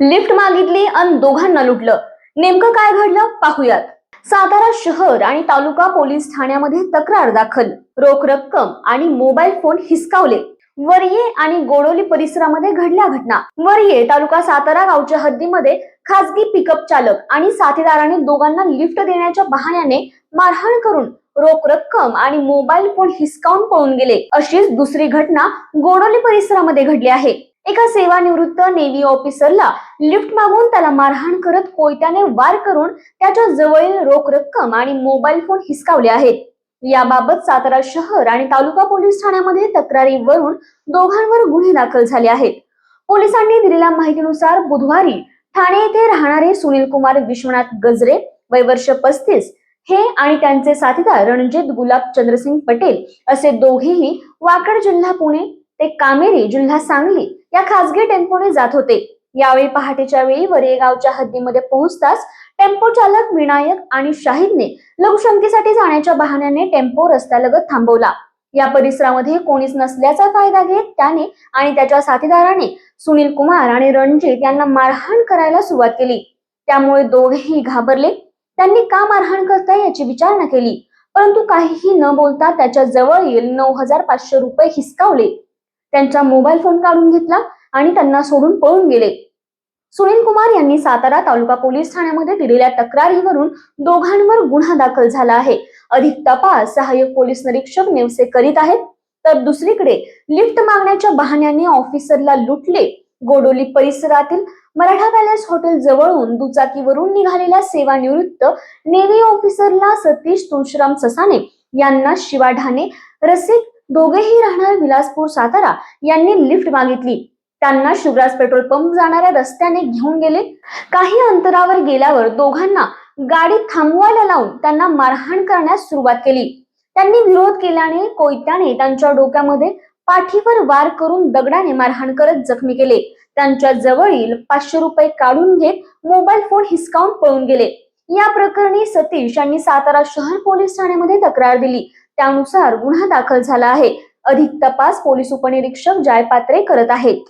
Lift मागितली आणि दोघांना लुटलं. नेमकं काय घडलं? पाहूयात. सातारा शहर आणि तालुका पोलीस ठाण्यामध्ये तक्रार दाखल. रोख रक्कम आणि मोबाईल फोन हिसकावले. वरिये आणि गोडोली परिसरामध्ये घडल्या घटना. वरिये तालुका सातारा गावच्या हद्दीमध्ये खासगी पिकअप चालक आणि साथीदाराने दोघांना लिफ्ट देण्याच्या बहाण्याने मारहाण करून रोख रक्कम आणि मोबाईल फोन हिसकावून पळून गेले. अशीच दुसरी घटना गोडोली परिसरामध्ये घडली आहे. एका सेवानिवृत्त नेव्ही ऑफिसरला लिफ्ट मागून त्याला मारहाण करत कोयत्याने वार करून त्याच्या जवळील रोख रक्कम आणि मोबाईल फोन हिसकावले आहेत. याबाबत सातारा शहर आणि तालुका पोलीस ठाण्यामध्ये तक्रारीवरून दोघांवर गुन्हे दाखल झाले आहेत. पोलिसांनी दिलेल्या माहितीनुसार बुधवारी ठाणे येथे राहणारे सुनील कुमार विश्वनाथ गजरे वय वर्ष पस्तीस हे आणि त्यांचे साथीदार रणजित गुलाब चंद्रसिंग पटेल असे दोघेही वाकड जिल्हा पुणे ते कामेरी जिल्हा सांगली या खासगी टेम्पोने जात होते. यावेळी पहाटेच्या वेळी वरेगावच्या हद्दीमध्ये पोहोचताच टेम्पो चालक विनायक आणि शाहिदने लघुशंकेसाठी जाण्याच्या बहाण्याने टेम्पो रस्त्यालगत थांबवला. या परिसरामध्ये कोणीच नसल्याचा फायदा घेत त्याने आणि त्याच्या साथीदाराने सुनील कुमार आणि रणजित यांना मारहाण करायला सुरुवात केली. त्यामुळे दोघेही घाबरले. त्यांनी का मारहाण करताय याची विचारणा केली. परंतु काहीही न बोलता त्याच्या जवळील नऊ हजार पाचशे रुपये हिसकावले. त्यांचा मोबाईल फोन काढून घेतला आणि त्यांना सोडून पळून गेले. सुनील कुमार यांनी सातारा तालुका पोलीस ठाण्यामध्ये दिलेल्या तक्रारीवरून दोघांवर गुन्हा दाखल झाला आहे. अधिक तपास सहाय्यक पोलीस निरीक्षक नेवसे करीत आहेत. तर दुसरीकडे लिफ्ट मागण्याच्या बहाण्याने ऑफिसरला लुटले. गोडोली परिसरातील मराठा पॅलेस हॉटेल जवळून दुचाकीवरून निघालेल्या सेवानिवृत्त नेव्ही ऑफिसरला सतीश तुळशीराम ससाने यांना शिवाढाने रसिक दोघेही राहणार विलासपूर सातारा यांनी लिफ्ट मागितली. त्यांना शिवराज पेट्रोल पंप जाणाऱ्या रस्त्याने घेऊन गेले. काही अंतरावर गेल्यावर दोघांना गाडी थांबवायला लावून त्यांना मारहाण करण्यास सुरुवात केली. त्यांनी विरोध केल्याने कोयत्याने त्यांच्या डोक्यामध्ये पाठीवर वार करून दगडाने मारहाण करत जखमी केले. त्यांच्या जवळील पाचशे रुपये काढून घेत मोबाईल फोन हिसकावून पळून गेले. या प्रकरणी सतीश यांनी सातारा शहर पोलीस ठाण्यामध्ये तक्रार दिली. त्यानुसार गुन्हा दाखल झाला आहे. अधिक तपास पोलीस उपनिरीक्षक जायपात्रे करत आहेत.